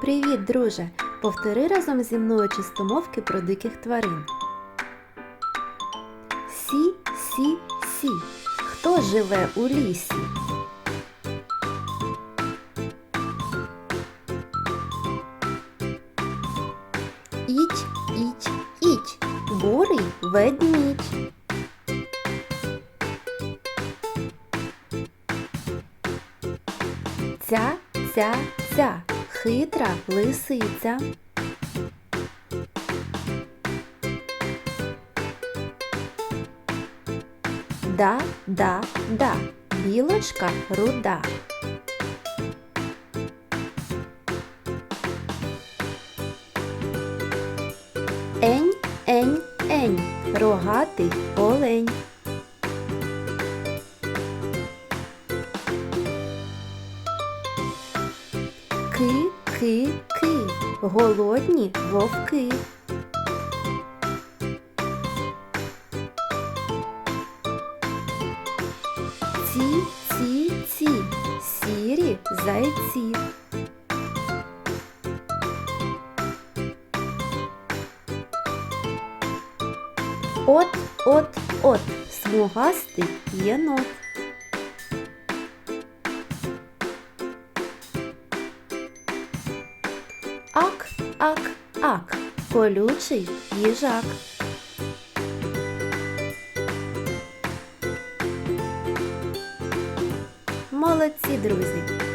Привіт, друже! Повтори разом зі мною чистомовки про диких тварин. Сі, сі, сі. Хто живе у лісі? Іч, іч, іч. Бурий ведмідь. Ця, ця, ця. Хитра лисиця. Да, да, да. Білочка руда. Ень, ень, ень. Рогатий олень. Ки, ки, ки. Голодні вовки. Ці, ці, ці. Сірі зайці. От, от, от. Смугастий єнот. Ак, ак, ак, колючий їжак. Молодці, друзі!